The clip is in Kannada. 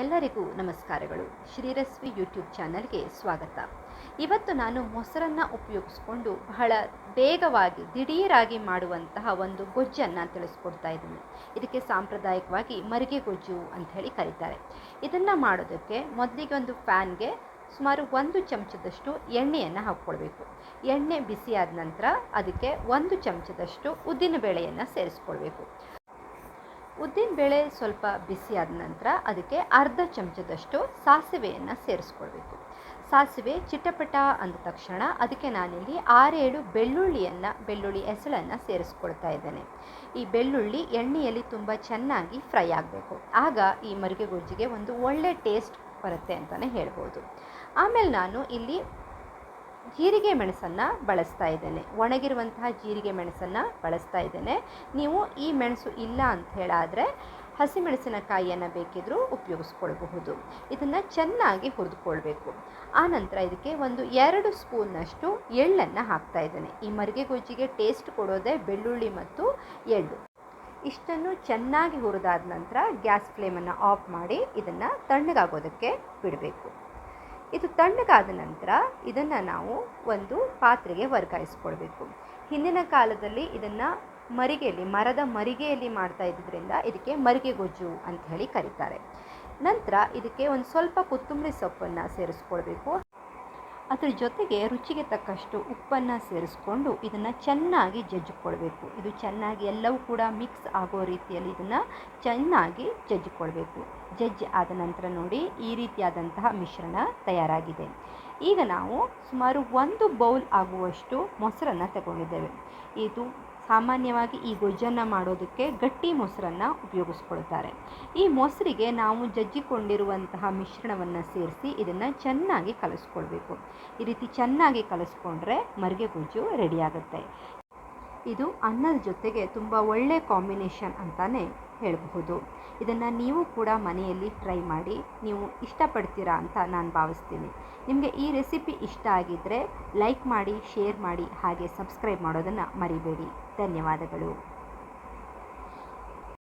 ಎಲ್ಲರಿಗೂ ನಮಸ್ಕಾರಗಳು. ಶ್ರೀರಸ್ವಿ ಯೂಟ್ಯೂಬ್ ಚಾನಲ್ಗೆ ಸ್ವಾಗತ. ಇವತ್ತು ನಾನು ಮೊಸರನ್ನು ಉಪಯೋಗಿಸ್ಕೊಂಡು ಬಹಳ ಬೇಗವಾಗಿ ದಿಢೀರಾಗಿ ಮಾಡುವಂತಹ ಒಂದು ಗೊಜ್ಜನ್ನು ತಿಳಿಸ್ಕೊಡ್ತಾ ಇದ್ದೀನಿ. ಇದಕ್ಕೆ ಸಾಂಪ್ರದಾಯಿಕವಾಗಿ ಮರಿಗೆ ಗೊಜ್ಜು ಅಂತ ಹೇಳಿ ಕರೀತಾರೆ. ಇದನ್ನು ಮಾಡೋದಕ್ಕೆ ಮೊದಲಿಗೆ ಒಂದು ಫ್ಯಾನ್ಗೆ ಸುಮಾರು ಒಂದು ಚಮಚದಷ್ಟು ಎಣ್ಣೆಯನ್ನು ಹಾಕ್ಕೊಳ್ಬೇಕು. ಎಣ್ಣೆ ಬಿಸಿಯಾದ ನಂತರ ಅದಕ್ಕೆ ಒಂದು ಚಮಚದಷ್ಟು ಉದ್ದಿನ ಬೇಳೆಯನ್ನು ಸೇರಿಸ್ಕೊಳ್ಬೇಕು. ಉದ್ದಿನಬೇಳೆ ಸ್ವಲ್ಪ ಬಿಸಿಯಾದ ನಂತರ ಅದಕ್ಕೆ ಅರ್ಧ ಚಮಚದಷ್ಟು ಸಾಸಿವೆಯನ್ನು ಸೇರಿಸ್ಕೊಳ್ಬೇಕು. ಸಾಸಿವೆ ಚಿಟಪಟ ಅಂದ ತಕ್ಷಣ ಅದಕ್ಕೆ ನಾನಿಲ್ಲಿ ಆರೇಳು ಬೆಳ್ಳುಳ್ಳಿಯನ್ನು, ಬೆಳ್ಳುಳ್ಳಿ ಹೆಸಳನ್ನು ಸೇರಿಸ್ಕೊಳ್ತಾ ಇದ್ದೇನೆ. ಈ ಬೆಳ್ಳುಳ್ಳಿ ಎಣ್ಣೆಯಲ್ಲಿ ತುಂಬ ಚೆನ್ನಾಗಿ ಫ್ರೈ ಆಗಬೇಕು. ಆಗ ಈ ಮರಿಗೆ ಗೊಜ್ಜಿಗೆ ಒಂದು ಒಳ್ಳೆ ಟೇಸ್ಟ್ ಬರುತ್ತೆ ಅಂತಲೇ ಹೇಳ್ಬೋದು. ಆಮೇಲೆ ನಾನು ಇಲ್ಲಿ ಜೀರಿಗೆ ಮೆಣಸನ್ನು ಬಳಸ್ತಾ ಇದ್ದೇನೆ. ಒಣಗಿರುವಂತಹ ಜೀರಿಗೆ ಮೆಣಸನ್ನು ಬಳಸ್ತಾ ಇದ್ದೇನೆ. ನೀವು ಈ ಮೆಣಸು ಇಲ್ಲ ಅಂತ ಹೇಳಾದರೆ ಹಸಿಮೆಣಸಿನಕಾಯಿಯನ್ನು ಬೇಕಿದ್ದರೂ ಉಪಯೋಗಿಸ್ಕೊಳ್ಬಹುದು. ಇದನ್ನು ಚೆನ್ನಾಗಿ ಹುರಿದುಕೊಳ್ಬೇಕು. ಆನಂತರ ಇದಕ್ಕೆ ಒಂದು ಎರಡು ಸ್ಪೂನ್ನಷ್ಟು ಎಳ್ಳನ್ನು ಹಾಕ್ತಾ ಇದ್ದೇನೆ. ಈ ಮರಿಗೆ ಗೊಜ್ಜಿಗೆ ಟೇಸ್ಟ್ ಕೊಡೋದೇ ಬೆಳ್ಳುಳ್ಳಿ ಮತ್ತು ಎಳ್ಳು. ಇಷ್ಟನ್ನು ಚೆನ್ನಾಗಿ ಹುರಿದಾದ ನಂತರ ಗ್ಯಾಸ್ ಫ್ಲೇಮನ್ನು ಆಫ್ ಮಾಡಿ ಇದನ್ನು ತಣ್ಣಗಾಗೋದಕ್ಕೆ ಬಿಡಬೇಕು. ಇದು ತಣ್ಣಗಾದ ನಂತರ ಇದನ್ನು ನಾವು ಒಂದು ಪಾತ್ರೆಗೆ ವರ್ಗಾಯಿಸ್ಕೊಳ್ಬೇಕು. ಹಿಂದಿನ ಕಾಲದಲ್ಲಿ ಇದನ್ನು ಮರಿಗೆಯಲ್ಲಿ, ಮರದ ಮರಿಗೆಯಲ್ಲಿ ಮಾಡ್ತಾ ಇದ್ದಿದ್ದರಿಂದ ಇದಕ್ಕೆ ಮರಿಗೆ ಗೊಜ್ಜು ಅಂತ ಹೇಳಿ ಕರೀತಾರೆ. ನಂತರ ಇದಕ್ಕೆ ಒಂದು ಸ್ವಲ್ಪ ಕೊತ್ತಂಬರಿ ಸೊಪ್ಪನ್ನು ಸೇರಿಸ್ಕೊಳ್ಬೇಕು. ಅದ್ರ ಜೊತೆಗೆ ರುಚಿಗೆ ತಕ್ಕಷ್ಟು ಉಪ್ಪನ್ನು ಸೇರಿಸ್ಕೊಂಡು ಇದನ್ನು ಚೆನ್ನಾಗಿ ಜಜ್ಜಿಕೊಳ್ಬೇಕು. ಇದು ಚೆನ್ನಾಗಿ ಎಲ್ಲವೂ ಕೂಡ ಮಿಕ್ಸ್ ಆಗೋ ರೀತಿಯಲ್ಲಿ ಇದನ್ನು ಚೆನ್ನಾಗಿ ಜಜ್ಜಿಕೊಳ್ಬೇಕು. ಜಜ್ಜಿ ಆದ ನಂತರ ನೋಡಿ ಈ ರೀತಿಯಾದಂತಹ ಮಿಶ್ರಣ ತಯಾರಾಗಿದೆ. ಈಗ ನಾವು ಸುಮಾರು ಒಂದು ಬೌಲ್ ಆಗುವಷ್ಟು ಮೊಸರನ್ನು ತಗೊಂಡಿದ್ದೇವೆ. ಇದು ಸಾಮಾನ್ಯವಾಗಿ ಈ ಗೊಜ್ಜನ್ನು ಮಾಡೋದಕ್ಕೆ ಗಟ್ಟಿ ಮೊಸರನ್ನು ಉಪಯೋಗಿಸ್ಕೊಳ್ತಾರೆ. ಈ ಮೊಸರಿಗೆ ನಾವು ಜಜ್ಜಿಕೊಂಡಿರುವಂತಹ ಮಿಶ್ರಣವನ್ನು ಸೇರಿಸಿ ಇದನ್ನು ಚೆನ್ನಾಗಿ ಕಲಸ್ಕೊಳ್ಬೇಕು. ಈ ರೀತಿ ಚೆನ್ನಾಗಿ ಕಲಸ್ಕೊಂಡ್ರೆ ಮರಿಗೆ ಗೊಜ್ಜು ರೆಡಿಯಾಗುತ್ತೆ ಇದು ಅನ್ನದ ಜೊತೆಗೆ ತುಂಬ ಒಳ್ಳೆಯ ಕಾಂಬಿನೇಷನ್ ಅಂತಲೇ ಹೇಳಬಹುದು. ಇದನ್ನು ನೀವು ಕೂಡ ಮನೆಯಲ್ಲಿ ಟ್ರೈ ಮಾಡಿ ನೀವು ಇಷ್ಟಪಡ್ತೀರಾ ಅಂತ ನಾನು ಭಾವಿಸ್ತೀನಿ. ನಿಮಗೆ ಈ ರೆಸಿಪಿ ಇಷ್ಟ ಆಗಿದ್ದರೆ ಲೈಕ್ ಮಾಡಿ ಶೇರ್ ಮಾಡಿ, ಹಾಗೆ ಸಬ್ಸ್ಕ್ರೈಬ್ ಮಾಡೋದನ್ನು ಮರಿಬೇಡಿ. ಧನ್ಯವಾದಗಳು.